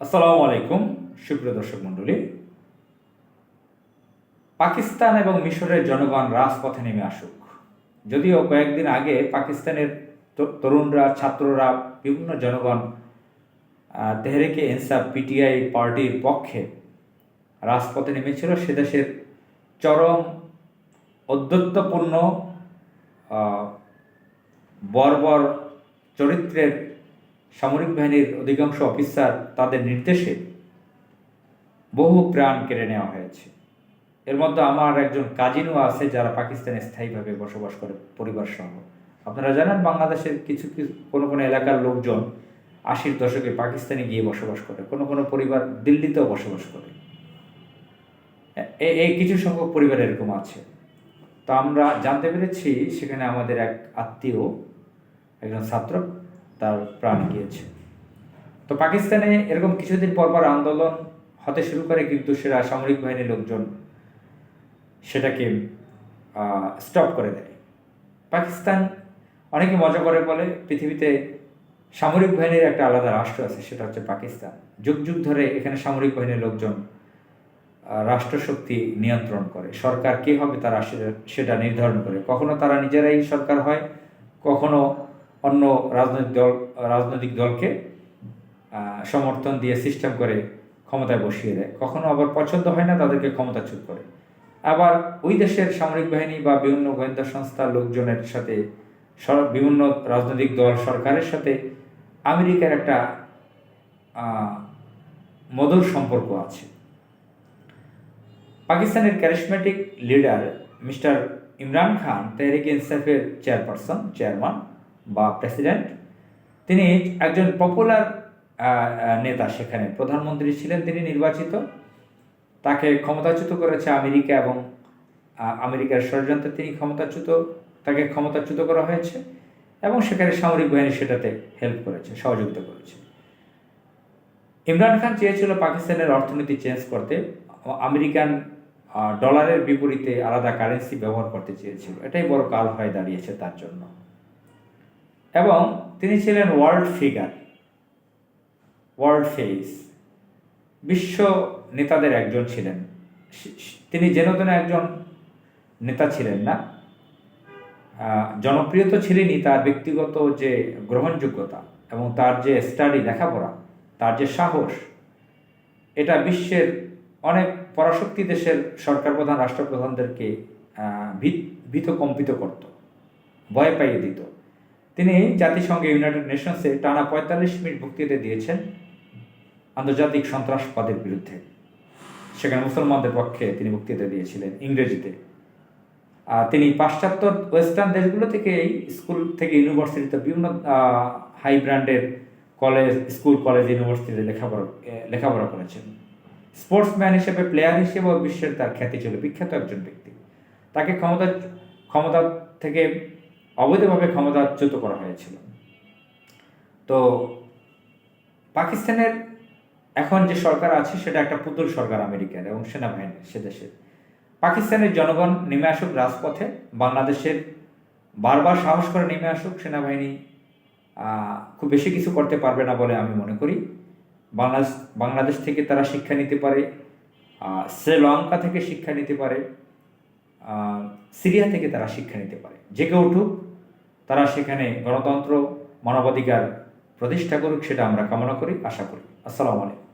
আসসালামু আলাইকুম সুপ্রিয় দর্শক মণ্ডলী। পাকিস্তান এবং মিশরের জনগণ রাজপথে নেমে আসুক। যদিও কয়েকদিন আগে পাকিস্তানের তরুণরা ছাত্ররা বিভিন্ন জনগণ তেহরিকে ইনসাফ পিটিআই পার্টির পক্ষে রাজপথে নেমেছিল সে দেশের চরম আহ, বর্বর চরিত্রের সামরিক বাহিনীর অধিকাংশ অফিসার তাদের নির্দেশে বহু প্রাণ কেড়ে নেওয়া হয়েছে। এর মধ্যে আমার একজন কাজিনও আছে যারা পাকিস্তানে স্থায়ীভাবে বসবাস করে পরিবার সহ আপনারা জানেন বাংলাদেশের কিছু কিছু কোনো কোনো এলাকার লোকজন আশির দশকে পাকিস্তানে গিয়ে বসবাস করে, কোনো কোনো পরিবার দিল্লিতেও বসবাস করে। এই কিছু সংখ্যক পরিবার এরকম আছে। তো আমরা জানতে পেরেছি সেখানে আমাদের এক আত্মীয়, একজন ছাত্র তার প্রাণ গিয়েছে। তো পাকিস্তানে এরকম কিছুদিন পর পর আন্দোলন হতে শুরু করে কিন্তু সেরা সামরিক বাহিনীর লোকজন সেটাকে স্টপ করে দেয়। পাকিস্তান অনেকে মজা করে বলে পৃথিবীতে সামরিক বাহিনীর একটা আলাদা রাষ্ট্র আছে, সেটা হচ্ছে পাকিস্তান। যুগ যুগ ধরে এখানে সামরিক বাহিনীর লোকজন রাষ্ট্রশক্তি নিয়ন্ত্রণ করে। সরকার কে হবে তারা সেটা নির্ধারণ করে। কখনো তারা নিজেরাই সরকার হয়, কখনো অন্য রাজনৈতিক দল, রাজনৈতিক দলকে সমর্থন দিয়ে সিস্টেম করে ক্ষমতায় বসিয়ে দেয়। কখনো আবার পছন্দ হয় না, তাদেরকে ক্ষমতাচ্যুত করে। আবার ওই দেশের সামরিক বাহিনী বা বিভিন্ন গোয়েন্দা সংস্থার লোকজনের সাথে বিভিন্ন রাজনৈতিক দল সরকারের সাথে আমেরিকার একটা মধুর সম্পর্ক আছে। পাকিস্তানের charismatic leader mister Imran Khan, Tehreek ইনসাফের চেয়ারপারসন চেয়ারম্যান বা প্রেসিডেন্ট, তিনি একজন পপুলার নেতা সেখানে। প্রধানমন্ত্রী ছিলেন তিনি নির্বাচিত। তাকে ক্ষমতাচ্যুত করেছে আমেরিকা এবং আমেরিকার ষড়যন্ত্রে তিনি ক্ষমতাচ্যুত, তাকে ক্ষমতাচ্যুত করা হয়েছে এবং সেখানে সামরিক বাহিনী সেটাতে হেল্প করেছে, সহযোগিতা করেছে। ইমরান খান চেয়েছিল পাকিস্তানের অর্থনীতি চেঞ্জ করতে, আমেরিকান ডলারের বিপরীতে আলাদা কারেন্সি ব্যবহার করতে চেয়েছিল। এটাই বড় কাল হয়ে দাঁড়িয়েছে তার জন্য। এবং তিনি ছিলেন ওয়ার্ল্ড ফিগার ওয়ার্ল্ড ফেস বিশ্ব নেতাদের একজন ছিলেন। তিনি যেন তেন একজন নেতা ছিলেন না জনপ্রিয় তো ছিলেনই তার ব্যক্তিগত যে গ্রহণযোগ্যতা এবং তার যে স্টাডি লেখাপড়া, তার যে সাহস, এটা বিশ্বের অনেক পরাশক্তি দেশের সরকার প্রধান রাষ্ট্রপ্রধানদেরকে ভীত- ভীত কম্পিত করত, ভয় পাইয়ে দিত। তিনি জাতিসংঘে ইউনাইটেড নেশনসে টানা পঁয়তাল্লিশ মিনিট বক্তৃতা দিয়েছেন আন্তর্জাতিক সন্ত্রাসবাদের বিরুদ্ধে। সেখানে মুসলমানদের পক্ষে তিনি বক্তৃতা দিয়েছিলেন ইংরেজিতে। আর তিনি পাশ্চাত্য ওয়েস্টার্ন দেশগুলো থেকে এই স্কুল থেকে ইউনিভার্সিটিতে বিভিন্ন হাই ব্র্যান্ডের কলেজ, স্কুল, কলেজ, ইউনিভার্সিটিতে লেখাপড়া লেখাপড়া করেছেন। স্পোর্টসম্যান হিসেবে, প্লেয়ার হিসেবেও বিশ্বের তার খ্যাতি ছিল বিখ্যাত একজন ব্যক্তি। তাকে ক্ষমতা ক্ষমতা থেকে অবৈধভাবে ক্ষমতাচ্যুত করা হয়েছিল। তো পাকিস্তানের এখন যে সরকার আছে, সেটা একটা পুতুল সরকার আমেরিকার এবং সেনাবাহিনীর সে দেশের। পাকিস্তানের জনগণ নেমে আসুক রাজপথে, বাংলাদেশের বারবার সাহস করে নেমে আসুক, সেনাবাহিনী খুব বেশি কিছু করতে পারবে না বলে আমি মনে করি। বাংলাদেশ বাংলাদেশ থেকে তারা শিক্ষা নিতে পারে শ্রীলঙ্কা থেকে শিক্ষা নিতে পারে সিরিয়া থেকে তারা শিক্ষা নিতে পারে। জেগে উঠুক তারা সেখানে গণতন্ত্র মানবাধিকার প্রতিষ্ঠা করুক সেটা আমরা কামনা করি আশা করি। আসসালামু আলাইকুম।